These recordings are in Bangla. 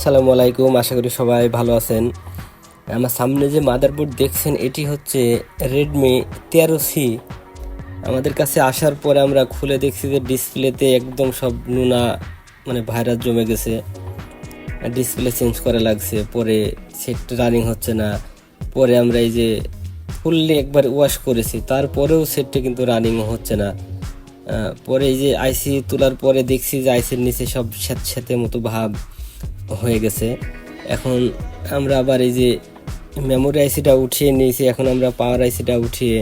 আসসালামু আলাইকুম, আশা করি সবাই ভালো আছেন। আমার সামনে যে মাদারবোর্ড দেখছেন, এটি হচ্ছে রেডমি তেরো সি আমাদের কাছে আসার পরে আমরা খুলে দেখছি যে ডিসপ্লেতে একদম সব নোনা মানে ভাইরাস জমে গেছে। ডিসপ্লে চেঞ্জ করা লাগছে, পরে সেট রানিং হচ্ছে না। পরে আমরা এই যে ফুললি একবার ওয়াশ করেছি, তারপরেও সেটটা কিন্তু রানিং হচ্ছে না। পরে এই যে আইসি তোলার পরে দেখছি যে আইসির নিচে সব স্যাঁতস্যাঁতে মতো ভাব। হয়ে গেছে। এখন আমরা আবার এই যে মেমোরি আইসিটা উঠিয়ে নিয়েছি, এখন আমরা পাওয়ার আইসিটা উঠিয়ে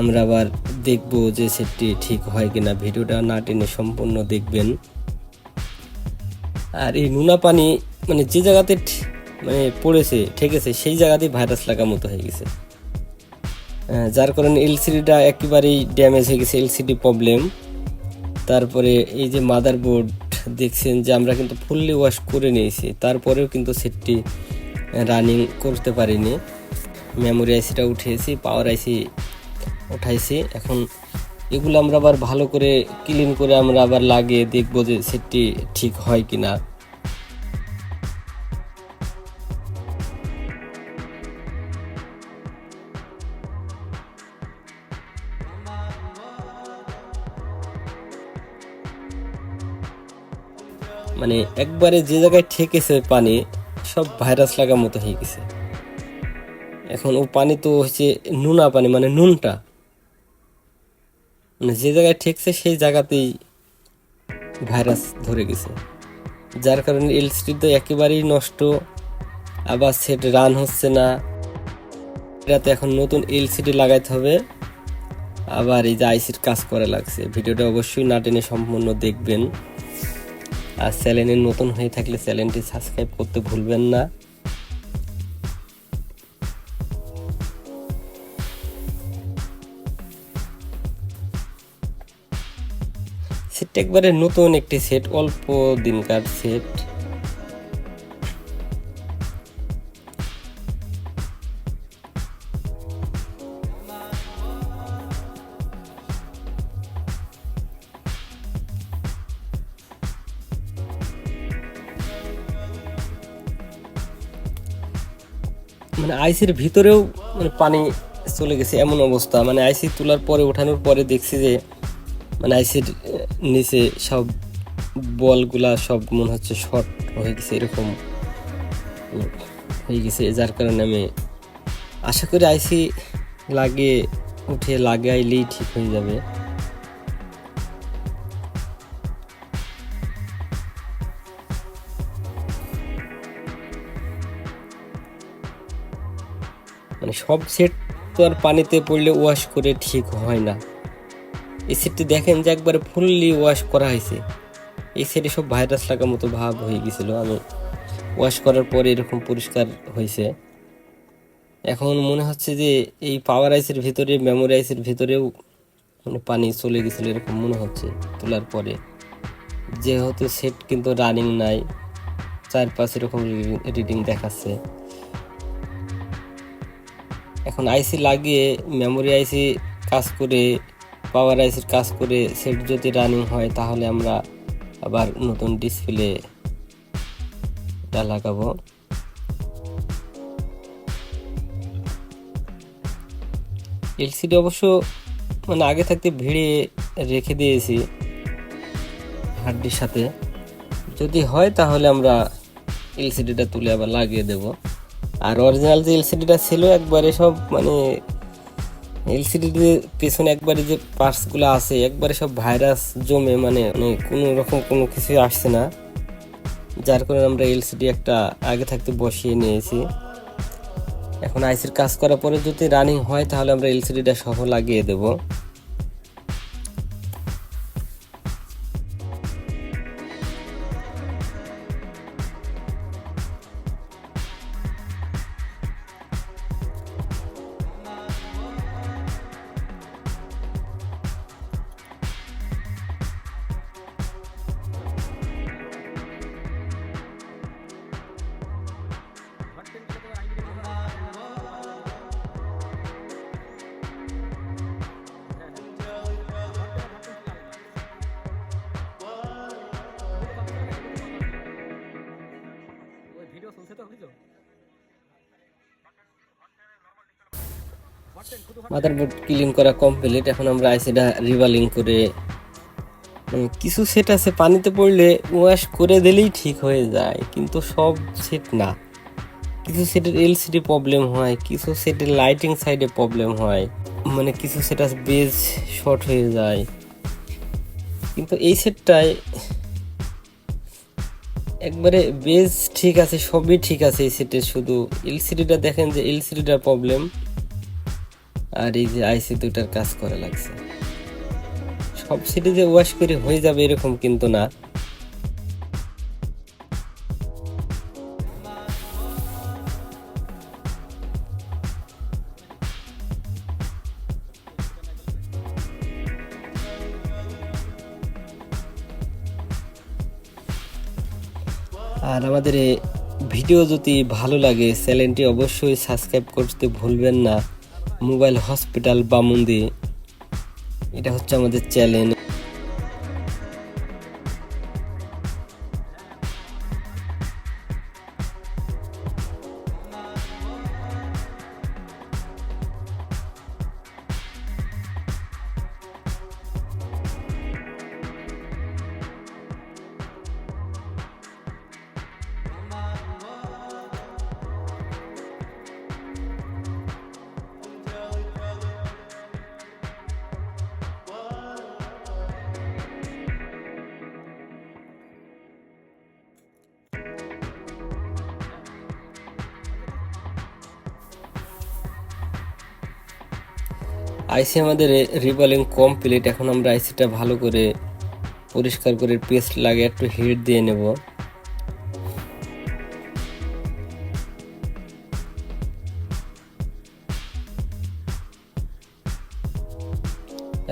আমরা আবার দেখব যে সেটটি ঠিক হয় কিনা। ভিডিওটা না টেনে সম্পূর্ণ দেখবেন। আর এই নোনা পানি মানে যে জায়গাতে মানে পড়েছে, ঠেকেছে, সেই জায়গাতেই ভাইরাস লাগা মতো হয়ে গেছে। যার কারণে এলসিডিটা একেবারেই ড্যামেজ হয়ে গেছে এলসিডি প্রবলেম তারপরে এই যে মাদারবোর্ড দেখছেন যে আমরা কিন্তু ফুললি ওয়াশ করে নিয়েছি। তারপরেও কিন্তু সেটটি রানিং করতে পারিনি। মেমোরি আইসিটা উঠিয়েছি পাওয়ার আইসি উঠাইছি। এখন এগুলো আমরা আবার ভালো করে ক্লিন করে আমরা আবার লাগিয়ে দেখব যে সেটটি ঠিক হয় কিনা। মানে একবারে যে জায়গায় ঠেকেছে পানি, সব ভাইরাস লাগার মতো হয়ে গেছে। এখন ও পানি তো হচ্ছে নুনা পানি মানে নুনটা। মানে যে জায়গায় ঠেকছে সেই জায়গাতেই ভাইরাস ধরে গেছে। যার কারণে এলসিডি তো একেবারেই নষ্ট, আবার সেট রান হচ্ছে না। এটাতে এখন নতুন এলসিডি লাগাইতে হবে। আবার এই যে আইসির কাজ করা লাগছে। ভিডিওটা অবশ্যই না টেনে সম্পূর্ণ দেখবেন। আর চ্যানেলে নতুন হয়ে থাকলে চ্যানেলটি সাবস্ক্রাইব করতে ভুলবেন না। সেটটা একবারে নতুন একটি সেট, অল্প দিনকার সেট। মানে আইসির ভিতরেও মানে পানি চলে গেছে এমন অবস্থা। মানে আইসি তোলার পরে, ওঠানোর পরে দেখছি যে মানে আইসির নিচে সব বলগুলা সব মনে হচ্ছে শর্ট হয়ে গেছে, এরকম হয়ে গেছে। যার কারণে আমি আশা করি আইসি লাগিয়ে, উঠে লাগাইলেই ঠিক হয়ে যাবে। মানে সব সেট তো আর পানিতে পড়লে ওয়াশ করে ঠিক হয় না। এই সেটটি দেখেন যে একবারে ফুললি ওয়াশ করা হয়েছে। এই সেটে সব ভাইরাস লাগার মতো ভাব হয়ে গেছিল। আমি ওয়াশ করার পরে এরকম পরিষ্কার হয়েছে। এখন মনে হচ্ছে যে এই পাওয়ার আইসের ভিতরে মেমোরি আইসের ভিতরেও মানে পানি চলে গেছিল এরকম মনে হচ্ছে তোলার পরে। যেহেতু সেট কিন্তু রানিং নাই চার পাঁচ এরকম রিডিং দেখাচ্ছে। এখন আইসি লাগিয়ে মেমোরি আইসি কাজ করে পাওয়ার আইসির কাজ করে সেট যদি রানিং হয়, তাহলে আমরা আবার নতুন ডিসপ্লে লাগাবো। এলসিডি অবশ্য মানে আগে থাকতে ভিড়ে রেখে দিয়েছি হাড্ডির সাথে। যদি হয়, তাহলে আমরা এলসিডিটা তুলে আবার লাগিয়ে দেব। আর অরিজিনাল যে এলসিডিটা ছিল একবারে সব মানে এলসিডির পেছনে একবারে যে পার্টসগুলো আছে, একবারে সব ভাইরাস জমে মানে মানে কোনো রকম কোনো কিছু আসছে না। যার কারণে আমরা এলসিডি একটা আগে থাকতে বসিয়ে নিয়েছি। এখন আইসির কাজ করার পরে যদি রানিং হয়, তাহলে আমরা এলসিডিটা সহ লাগিয়ে দেব। মাদারবোর্ড ক্লিন করা কমপ্লিট এখন আমরা আইসিটা রিভালিং করে। উম, কিছু সেট আছে পানিতে পড়লে ওয়াশ করে দিলেই ঠিক হয়ে যায় কিন্তু সব সেট না। কিছু সেটের এলসিডি প্রবলেম হয় কিছু সেটের লাইটিং সাইডে প্রবলেম হয় মানে কিছু সেট বেজ শর্ট হয়ে যায়। কিন্তু এই সেটটায় একবারে বেজ ঠিক আছে, সবই ঠিক আছে এই সিটে। শুধু এলসিডিটা দেখেন যে এলসিডিটা প্রবলেম আর এই যে আইসি দুটার কাজ করা লাগছে। সব সেটে যে ওয়াশ করে হয়ে যাবে এরকম কিন্তু না। আমাদের ভিডিও যদি ভালো লাগে, চ্যানেলটি অবশ্যই সাবস্ক্রাইব করতে ভুলবেন না। মোবাইল হসপিটাল বামুন্দি এটা হচ্ছে আমাদের চ্যানেল। আইসি আমাদের রিবলিং কমপ্লিট এখন আমরা আইসিটা ভালো করে পরিষ্কার করে পেস্ট লাগে একটু হিট দিয়ে নেব।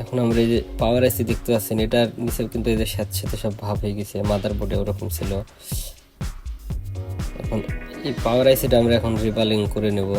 এখন আমরা এই যে পাওয়ার আইসি দেখতে পাচ্ছেন, এটার নিচে কিন্তু এই যে সাথে সব ভাব হয়ে গেছে মাদার বোর্ডে ওরকম ছিল। এখন এই পাওয়ার আইসিটা আমরা এখন রিবালিং করে নেব।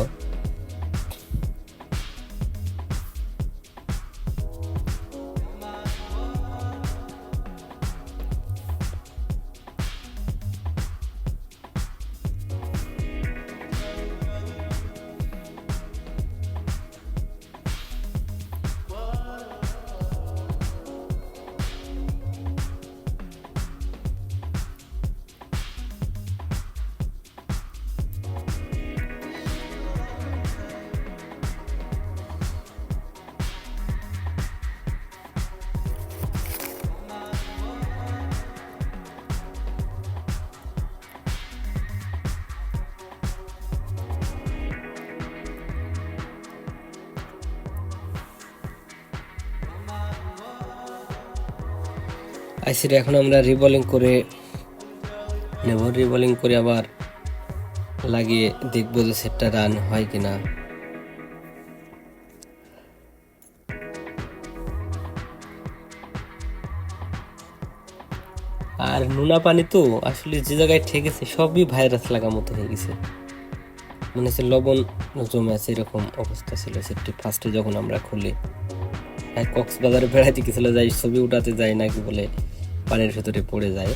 আইসিটা এখন আমরা রিবলিং করে নেব। রিবলিং করে আবার লাগিয়ে দেখব যে সেটটা রান হয় কিনা। আর নোনা পানি তো আসলে যে জায়গায় ঠেকেছে সবই ভাইরাস লাগা মতো হয়ে গেছে। মনে হচ্ছে লবণ জমে আছে, এরকম অবস্থা ছিল সেটি ফার্স্টে যখন আমরা খুলি। কক্সবাজারে বেড়াইতে গেছিল, যাই ছবি উঠাতে যাই নাকি বলে। পানির ভেতরে পড়ে যায়।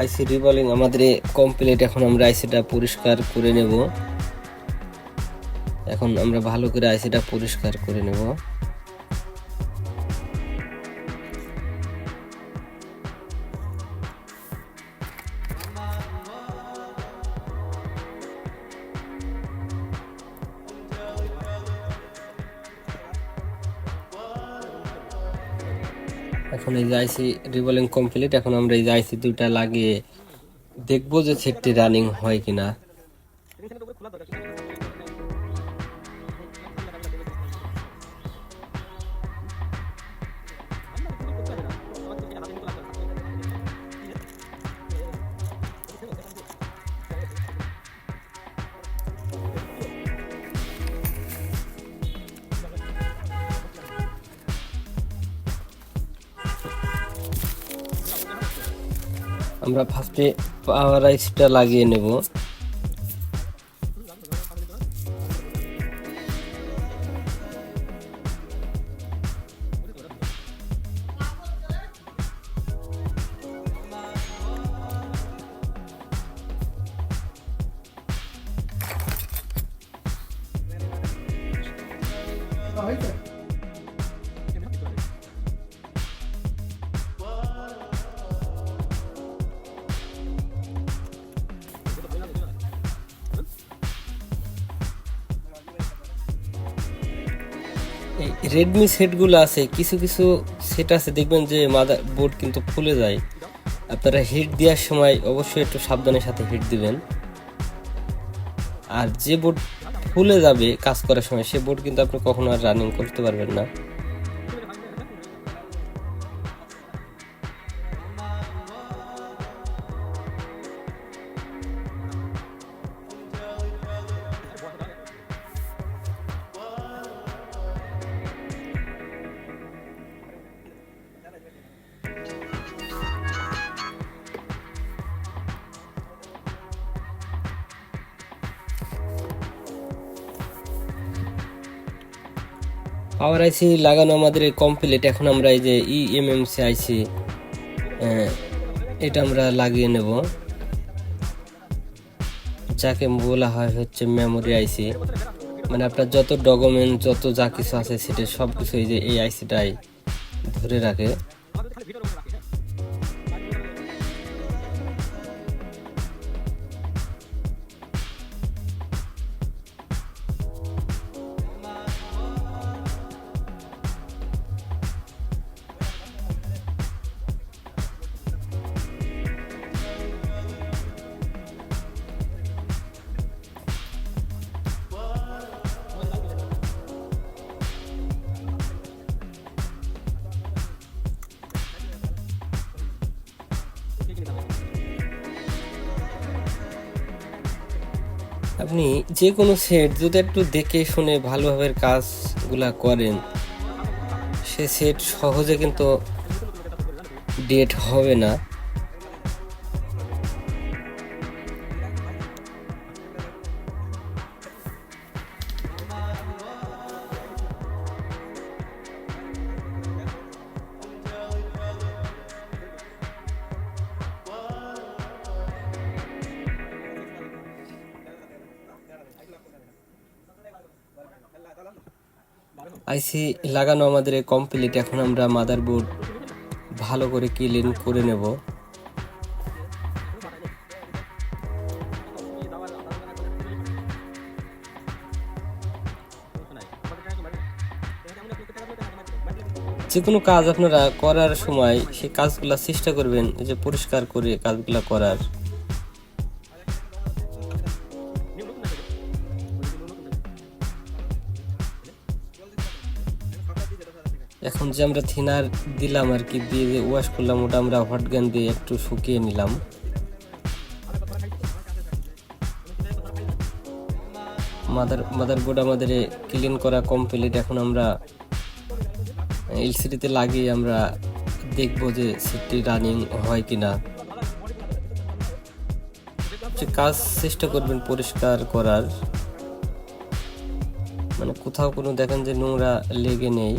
আইসি রিবলিং আমাদের কমপ্লিট এখন আমরা আইসিটা পরিষ্কার করে নেব। এখন আমরা ভালো করে আইসিটা পরিষ্কার করে নেব। এই যে আইসি রিবলিং কমপ্লিট এখন আমরা এই যে আইসি দুইটা লাগিয়ে দেখব যে সেটটি রানিং হয় কিনা। আমরা ফার্স্টে রাইসটা লাগিয়ে নেব। রেডমি সেটগুলো আছে, কিছু কিছু সেট আছে, দেখবেন যে মাদার বোর্ড কিন্তু ফুলে যায়। আপনারা হিট দেওয়ার সময় অবশ্যই একটু সাবধানের সাথে হিট দিবেন। আর যে বোর্ড ফুলে যাবে কাজ করার সময়, সে বোর্ড কিন্তু আপনি কখনো আর রানিং করতে পারবেন না। পাওয়ার আইসি লাগানো আমাদের কমপ্লিট এখন আমরা এই যে ই এমএমসি আইসি এটা আমরা লাগিয়ে নেব। যাকে বলা হয় হচ্ছে মেমোরি আইসি মানে আপনার যত ডকুমেন্ট যত যা কিছু আছে সেটা সব কিছু এই যে এই আইসিটাই ধরে রাখে। আপনি যে কোনো সেট যদি একটু দেখে শুনে ভালোভাবে কাজগুলা করেন, সে সেট সহজে কিন্তু ডেট হবে না। আইসি লাগানো আমাদের কমপ্লিট এখন আমরা মাদারবোর্ড ভালো করে ক্লিন করে নেব। যে কোনো কাজ আপনারা করার সময় সেই কাজগুলা চেষ্টা করবেন যে পরিষ্কার করে কাজগুলা করার। এখন যে আমরা থিনার দিলাম আর কি, দিয়ে যে ওয়াশ করলাম, ওটা আমরা হট গান দিয়ে একটু শুকিয়ে নিলাম। মাদার মাদার মাদারবোর্ড আমাদের ক্লিন করা কমপ্লিট এখন আমরা এলসিডিতে লাগিয়ে আমরা দেখব যে সেটটি রানিং হয় কিনা। কাজ চেষ্টা করবেন পরিষ্কার করার। মানে কোথাও কোনো দেখেন যে নোংরা লেগে নেই।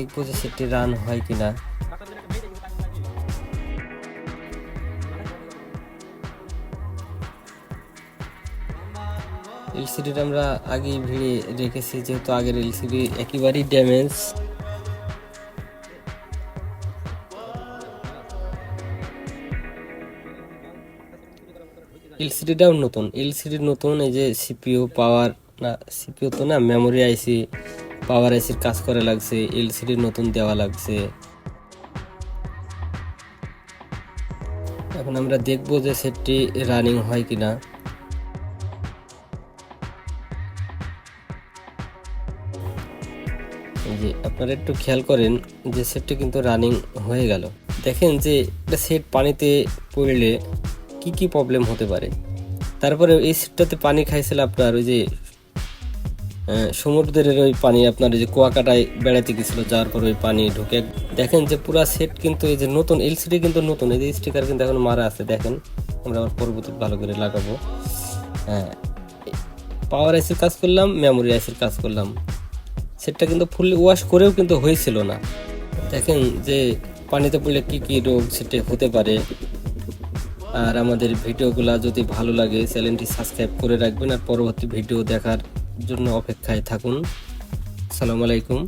দেখব যে সেটি রান হয় কিনা। এলসিডিটা আমরা আগেই ভিড়ে রেখেছি, যেহেতু আগের এলসিডি একেবারেই ড্যামেজ এলসিডিটাও নতুন এলসিডি নতুন, এই যে সিপিও পাওয়ার না সিপিও তো না মেমোরি আইসি পাওয়ার আইসির কাজ করে লাগছে এলসিডি নতুন দেওয়া লাগছে। এখন আমরা দেখব যে সেটটি রানিং হয় কিনা। যে আপনারা একটু খেয়াল করেন যে সেটটি কিন্তু রানিং হয়ে গেল। দেখেন যে একটা সেট পানিতে পড়লে কি কি প্রবলেম হতে পারে। তারপরে এই সেটটাতে পানি খাইছিল আপনার ওই যে সমুদ্রের ওই পানি আপনার যে কুয়াকাটায় বেড়াতে গেছিল, যাওয়ার পর ওই পানি ঢুকে দেখেন যে পুরা সেট কিন্তু এই যে নতুন এলসিডি কিন্তু নতুন, এই যে স্টিকার কিন্তু এখন মারা আছে, দেখেন। আমরা আবার পরবর্তী ভালো করে লাগাবো। হ্যাঁ পাওয়ার আইসির কাজ করলাম মেমোরি আইসির কাজ করলাম। সেটটা কিন্তু ফুললি ওয়াশ করেও কিন্তু হয়েছিল না। দেখেন যে পানিতে পড়লে কী কী রোগ সেটে হতে পারে। আর আমাদের ভিডিওগুলো যদি ভালো লাগে চ্যানেলটি সাবস্ক্রাইব করে রাখবেন আর পরবর্তী ভিডিও দেখার জন্য অপেক্ষায় থাকুন। আসসালামু আলাইকুম।